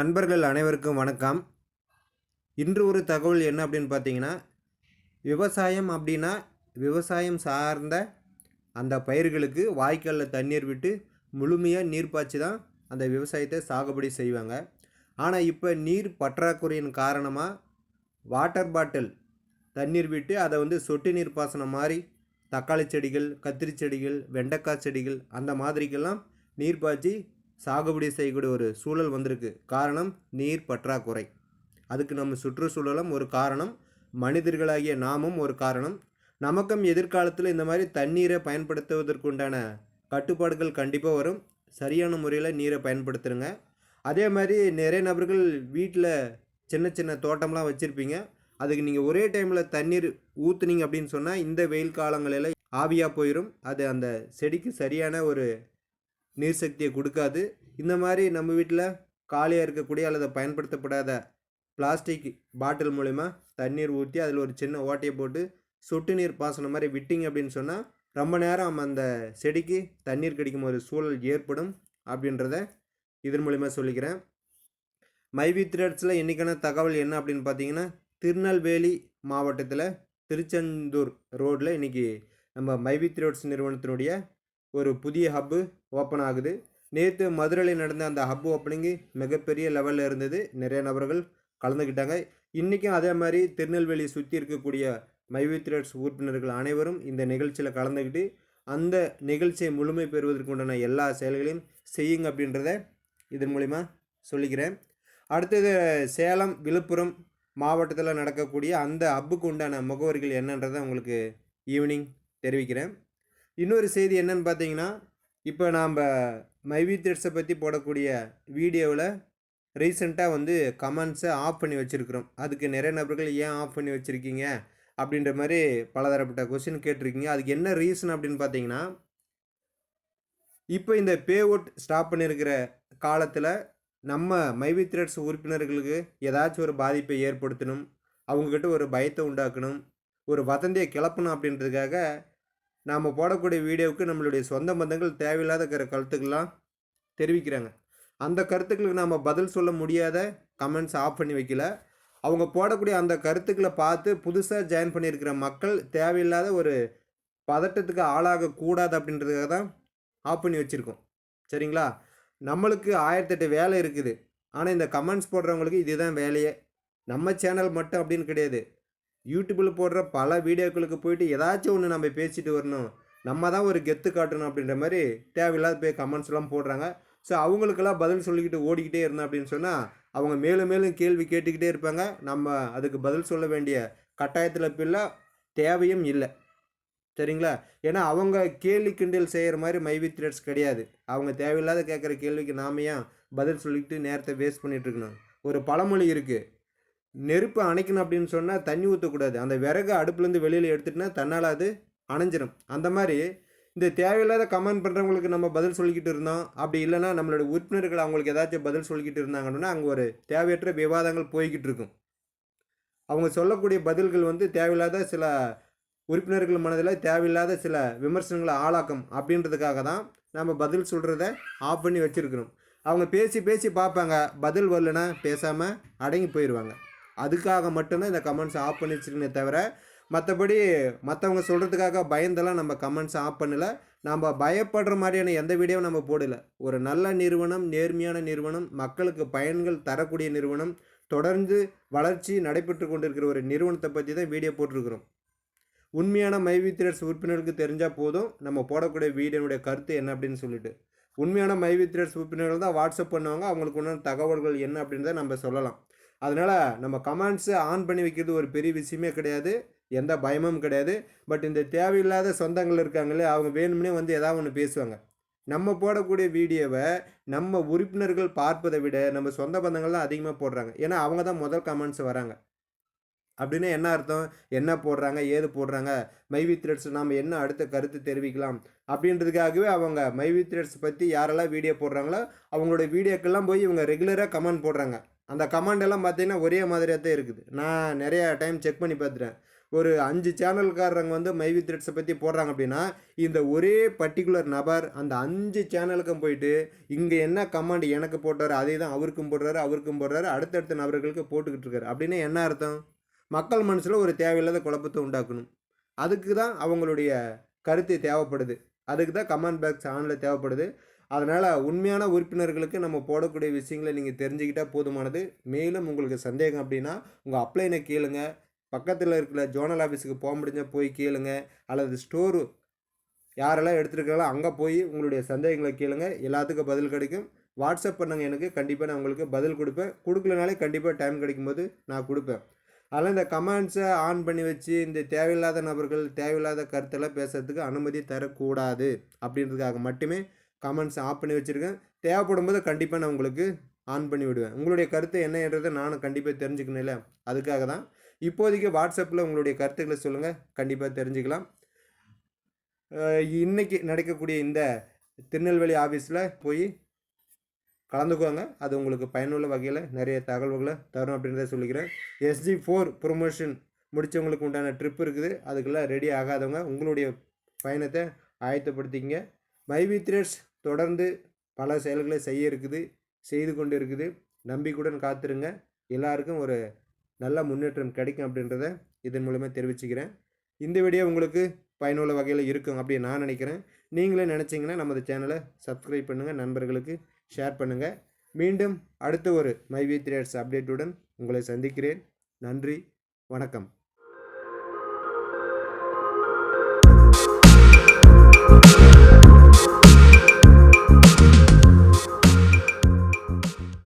நண்பர்கள் அனைவருக்கும் வணக்கம். இன்று ஒரு தகவல் என்ன அப்படின்னு பார்த்தீங்கன்னா விவசாயம் அப்படின்னா விவசாயம் சார்ந்த அந்த பயிர்களுக்கு வாய்க்காலில் தண்ணீர் விட்டு முழுமையாக நீர் பாய்ச்சி தான் அந்த விவசாயத்தை சாகுபடி செய்வாங்க. ஆனால் இப்போ நீர் பற்றாக்குறையின் காரணமாக வாட்டர் பாட்டில் தண்ணீர் விட்டு அதை வந்து சொட்டு நீர் பாசனம் மாதிரி தக்காளி செடிகள் கத்திரி செடிகள் வெண்டைக்காய் செடிகள் அந்த மாதிரிக்கெல்லாம் நீர் பாய்ச்சி சாகுபடி செய்யக்கூடிய ஒரு சூழல் வந்திருக்கு. காரணம் நீர் பற்றாக்குறை. அதுக்கு நம்ம சுற்றுச்சூழலும் ஒரு காரணம் மனிதர்களாகிய நாமும் ஒரு காரணம். நமக்கும் எதிர்காலத்தில் இந்த மாதிரி தண்ணீரை பயன்படுத்துவதற்குண்டான கட்டுப்பாடுகள் கண்டிப்பாக வரும். சரியான முறையில் நீரை பயன்படுத்துருங்க. அதே மாதிரி நிறைய நபர்கள் வீட்டில் சின்ன சின்ன தோட்டம்லாம் வச்சுருப்பீங்க. அதுக்கு நீங்கள் ஒரே டைமில் தண்ணீர் ஊற்றுனீங்க அப்படின்னு சொன்னால் இந்த வெயில் காலங்களில் ஆவியாக போயிடும் அது அந்த செடிக்கு சரியான ஒரு நீர் சக்தியை கொடுக்காது. இந்த மாதிரி நம்ம வீட்டில் காலியாக இருக்கக்கூடிய அல்லது பயன்படுத்தப்படாத பிளாஸ்டிக் பாட்டில் மூலிமா தண்ணீர் ஊற்றி அதில் ஒரு சின்ன ஓட்டையை போட்டு சொட்டு நீர் பாசனம் மாதிரி விட்டிங்க அப்படின்னு சொன்னால் ரொம்ப நேரம் அந்த செடிக்கு தண்ணீர் கிடைக்கும் ஒரு சூழல் ஏற்படும் அப்படின்றத இதன் மூலிமா சொல்லிக்கிறேன். மைவி த்ரெட்ஸில் இன்றைக்கான தகவல் என்ன அப்படின்னு பார்த்தீங்கன்னா திருநெல்வேலி மாவட்டத்தில் திருச்செந்தூர் ரோட்டில் இன்றைக்கி நம்ம மைவி த்ரெட்ஸ் நிறுவனத்தினுடைய ஒரு புதிய ஹப்பு ஓப்பன் ஆகுது. நேற்று மதுரையில் நடந்த அந்த ஹப் ஓப்பனிங்கு மிகப்பெரிய லெவலில் இருந்தது. நிறைய நபர்கள் கலந்துக்கிட்டாங்க இன்றைக்கும் அதே மாதிரி திருநெல்வேலி சுற்றி இருக்கக்கூடிய மைவி த்ரெட்ஸ் உறுப்பினர்கள் அனைவரும் இந்த நிகழ்ச்சியில் கலந்துக்கிட்டு அந்த நிகழ்ச்சியை முழுமை பெறுவதற்கு உண்டான எல்லா செயல்களையும் செய்யுங்க அப்படின்றத இதன் மூலிமா சொல்லிக்கிறேன். அடுத்தது சேலம் விழுப்புரம் மாவட்டத்தில் நடக்கக்கூடிய அந்த ஹப்புக்கு உண்டான முகவரிகள் என்னன்றதை உங்களுக்கு ஈவினிங் தெரிவிக்கிறேன். இன்னொரு செய்தி என்னன்னு பார்த்தீங்கன்னா இப்போ நாம் மைவி த்ரெட்ஸை பற்றி போடக்கூடிய வீடியோவில் ரீசெண்டாக வந்து கமெண்ட்ஸை ஆஃப் பண்ணி வச்சுருக்குறோம். அதுக்கு நிறைய நபர்கள் ஏன் ஆஃப் பண்ணி வச்சுருக்கீங்க? அப்படின்ற மாதிரி பலதரப்பட்ட கொஷின் கேட்டிருக்கீங்க. அதுக்கு என்ன ரீசன் அப்படின்னு பார்த்தீங்கன்னா இப்போ இந்த பே அவுட் ஸ்டாப் பண்ணியிருக்கிற காலத்தில் நம்ம மைவி த்ரெட்ஸ் உறுப்பினர்களுக்கு ஏதாச்சும் ஒரு பாதிப்பை ஏற்படுத்தணும் அவங்கக்கிட்ட ஒரு பயத்தை உண்டாக்கணும் ஒரு வதந்தியை கிளப்பணும் அப்படின்றதுக்காக நாம் போடக்கூடிய வீடியோவுக்கு நம்மளுடைய சொந்த பந்தங்கள் தேவையில்லாத இருக்கிற கருத்துக்கள்லாம் தெரிவிக்கிறாங்க. அந்த கருத்துக்களுக்கு நாம் பதில் சொல்ல முடியாத கமெண்ட்ஸ் ஆஃப் பண்ணி வைக்கல. அவங்க போடக்கூடிய அந்த கருத்துக்களை பார்த்து புதுசாக ஜாயின் பண்ணியிருக்கிற மக்கள் தேவையில்லாத ஒரு பதட்டத்துக்கு ஆளாகக்கூடாது அப்படின்றதுக்காக தான் ஆஃப் பண்ணி வச்சுருக்கோம். சரிங்களா? நம்மளுக்கு ஆயிரத்தெட்டு வேலை இருக்குது. ஆனால் இந்த கமெண்ட்ஸ் போடுறவங்களுக்கு இதுதான் வேலையே. நம்ம சேனல் மட்டும் அப்படின்னு கிடையாது. யூடியூப்பில் போடுற பல வீடியோக்களுக்கு போயிட்டு ஏதாச்சும் ஒன்று நம்ம பேசிட்டு வரணும். நம்ம தான் ஒரு கெத்து காட்டணும் அப்படின்ற மாதிரி தேவையில்லாத போய் கமெண்ட்ஸ்லாம் போடுறாங்க. ஸோ அவங்களுக்கெல்லாம் பதில் சொல்லிக்கிட்டு ஓடிக்கிட்டே இருந்தோம் அப்படின்னு சொன்னால் அவங்க மேலும் மேலும் கேள்வி கேட்டுக்கிட்டே இருப்பாங்க. நம்ம அதுக்கு பதில் சொல்ல வேண்டிய கட்டாயத்தில் பிள்ளை தேவையும் இல்லை. சரிங்களா? ஏன்னா அவங்க கேள்வி கிண்டல் செய்கிற மாதிரி மைவி த்ரெட்ஸ் கிடையாது. அவங்க தேவையில்லாத கேட்குற கேள்விக்கு நாம ஏன் பதில் சொல்லிக்கிட்டு நேரத்தை வேஸ்ட் பண்ணிகிட்ருக்கணும் இருக்கணும்? ஒரு பழமொழி இருக்குது நெருப்பு அணைக்கணும் அப்படின்னு சொன்னால் தண்ணி ஊற்றக்கூடாது அந்த விறகு அடுப்புலேருந்து வெளியில் எடுத்துட்டுனா தன்னால் அது அணைஞ்சிடும் அந்த மாதிரி இந்த தேவையில்லாத கமெண்ட் பண்ணுறவங்களுக்கு நம்ம பதில் சொல்லிக்கிட்டு இருந்தோம். அப்படி இல்லைனா நம்மளோட உறுப்பினர்கள் அவங்களுக்கு ஏதாச்சும் பதில் சொல்லிக்கிட்டு இருந்தாங்கன்னா அங்கே ஒரு தேவையற்ற விவாதங்கள் போய்கிட்டு இருக்கும். அவங்க சொல்லக்கூடிய பதில்கள் வந்து தேவையில்லாத சில உறுப்பினர்கள் மனதில் தேவையில்லாத சில விமர்சனங்களை ஆளாக்கும் அப்படின்றதுக்காக தான் நம்ம பதில் சொல்கிறத ஆஃப் பண்ணி வச்சுருக்கிறோம். அவங்க பேசி பேசி பார்ப்பாங்க. பதில் வரலன்னா பேசாமல் அடங்கி போயிடுவாங்க அதுக்காக மட்டும்தான் இந்த கமெண்ட்ஸ் ஆஃப் பண்ணி வச்சுருக்கனே தவிர மற்றபடி மற்றவங்க சொல்கிறதுக்காக பயந்தெல்லாம் நம்ம கமெண்ட்ஸ் ஆஃப் பண்ணலை. நம்ம பயப்படுற மாதிரியான எந்த வீடியோவும் நம்ம போடலை. ஒரு நல்ல நிறுவனம் நேர்மையான நிறுவனம் மக்களுக்கு பயன்கள் தரக்கூடிய நிறுவனம் தொடர்ந்து வளர்ச்சி நடைபெற்று கொண்டிருக்கிற ஒரு நிறுவனத்தை பற்றி தான் வீடியோ போட்டிருக்கிறோம். உண்மையான மைவி த்ரெட்ஸ் உறுப்பினர்களுக்கு தெரிஞ்சால் போதும். நம்ம போடக்கூடிய வீடியோனுடைய கருத்து என்ன அப்படின்னு சொல்லிட்டு. உண்மையான மைவி த்ரெட்ஸ் உறுப்பினர்கள் தான் வாட்ஸ்அப் பண்ணுவாங்க. அவங்களுக்கு உண்டான தகவல்கள் என்ன அப்படின்றத நம்ம சொல்லலாம். அதனால் நம்ம கமெண்ட்ஸை ஆன் பண்ணி வைக்கிறது ஒரு பெரிய விஷயமே கிடையாது. எந்த பயமும் கிடையாது. பட் இந்த தேவையில்லாத சொந்தங்கள் இருக்காங்களே அவங்க வேணும்னே வந்து ஏதாவது ஒன்று பேசுவாங்க. நம்ம போடக்கூடிய வீடியோவை நம்ம உறுப்பினர்கள் பார்ப்பதை விட நம்ம சொந்த பந்தங்கள் தான் அதிகமாக போடுறாங்க. ஏன்னா அவங்க தான் முதல் கமெண்ட்ஸ் வராங்க. அப்படின்னு என்ன அர்த்தம்? என்ன போடுறாங்க? ஏது போடுறாங்க? மைவி த்ரெட்ஸ் நாம் என்ன அடுத்த கருத்து தெரிவிக்கலாம்? அப்படின்றதுக்காகவே அவங்க மைவி த்ரெட்ஸ் பற்றி யாரெல்லாம் வீடியோ போடுறாங்களோ அவங்களோட வீடியோக்கெல்லாம் போய் இவங்க ரெகுலராக கமெண்ட் போடுறாங்க. அந்த கமெண்ட் எல்லாம் பார்த்தீங்கன்னா ஒரே மாதிரியாக தான் இருக்குது. நான் நிறையா டைம் செக் பண்ணி பார்த்துட்டேன். ஒரு அஞ்சு சேனல்காரங்க வந்து மைவி த்ரெட்ஸை பற்றி போடுறாங்க அப்படின்னா இந்த ஒரே பர்டிகுலர் நபர் அந்த அஞ்சு சேனலுக்கும் போயிட்டு இங்கே என்ன கமாண்ட் எனக்கு போட்டார் அதே தான் அவருக்கும் போடுறாரு அவருக்கும் போடுறாரு அடுத்தடுத்த நபர்களுக்கு போட்டுக்கிட்டு இருக்காரு. அப்படின்னா என்ன அர்த்தம்? மக்கள் மனசில் ஒரு தேவையில்லாத குழப்பத்தை உண்டாக்கணும். அதுக்கு தான் அவங்களுடைய கருத்து தேவைப்படுது. அதுக்கு தான் கமாண்ட் பாக்ஸ் ஆனில் தேவைப்படுது. அதனால் உண்மையான உறுப்பினர்களுக்கு நம்ம போடக்கூடிய விஷயங்களை நீங்கள் தெரிஞ்சுக்கிட்டால் போதுமானது. மேலும் உங்களுக்கு சந்தேகம் அப்படின்னா உங்கள் அப்ளைனை கேளுங்க. பக்கத்தில் இருக்கிற ஜோனல் ஆஃபீஸுக்கு போக முடிஞ்சால் போய் கேளுங்க. அல்லது ஸ்டோரு யாரெல்லாம் எடுத்துருக்காங்களோ அங்கே போய் உங்களுடைய சந்தேகங்களை கேளுங்க. எல்லாத்துக்கும் பதில் கிடைக்கும். வாட்ஸ்அப் பண்ணுங்கள் எனக்கு. கண்டிப்பாக நான் உங்களுக்கு பதில் கொடுப்பேன். கொடுக்கலனாலே கண்டிப்பாக டைம் கிடைக்கும்போது நான் கொடுப்பேன். அதனால் இந்த கமெண்ட்ஸை ஆன் பண்ணி வச்சு இந்த தேவையில்லாத நபர்கள் தேவையில்லாத கருத்தெல்லாம் பேசுகிறதுக்கு அனுமதி தரக்கூடாது. அப்படின்றதுக்காக மட்டுமே கமெண்ட்ஸ் ஆஃப் பண்ணி வச்சுருக்கேன். தேவைப்படும் போது கண்டிப்பாக நான் உங்களுக்கு ஆன் பண்ணி விடுவேன். உங்களுடைய கருத்து என்னன்றதை நானும் கண்டிப்பாக தெரிஞ்சுக்கணும்ல அதுக்காக தான். இப்போதைக்கு வாட்ஸ்அப்பில் உங்களுடைய கருத்துக்களை சொல்லுங்கள் கண்டிப்பாக தெரிஞ்சுக்கலாம். இன்றைக்கி நடக்கக்கூடிய இந்த திருநெல்வேலி ஆஃபீஸில் போய் கலந்துக்குவாங்க அது உங்களுக்கு பயனுள்ள வகையில் நிறைய தகவல்களை தரும் அப்படின்றத சொல்லிக்கிறேன். எஸ்ஜி ஃபோர் ப்ரொமோஷன் முடித்தவங்களுக்கு உண்டான ட்ரிப் இருக்குது. அதுக்கெல்லாம் ரெடி ஆகாதவங்க உங்களுடைய பயணத்தை ஆயத்தப்படுத்திக்கங்க. மைவி த்ரெட்ஸ் தொடர்ந்து பல செயல்களை செய்ய இருக்குது செய்து கொண்டு இருக்குது. நம்பிக்கையுடன் காத்திருங்க. எல்லாருக்கும் ஒரு நல்ல முன்னேற்றம் கிடைக்கும் அப்படின்றத இதன் மூலமாக தெரிவிச்சுக்கிறேன். இந்த வீடியோ உங்களுக்கு பயனுள்ள வகையில் இருக்கும் அப்படின்னு நான் நினைக்கிறேன். நீங்களே நினச்சிங்கன்னா நமது சேனலை சப்ஸ்கிரைப் பண்ணுங்கள் நண்பர்களுக்கு ஷேர் பண்ணுங்கள் மீண்டும் அடுத்த ஒரு மை வி த்ரேட்ஸ் அப்டேட்டுடன் உங்களை சந்திக்கிறேன். நன்றி வணக்கம்.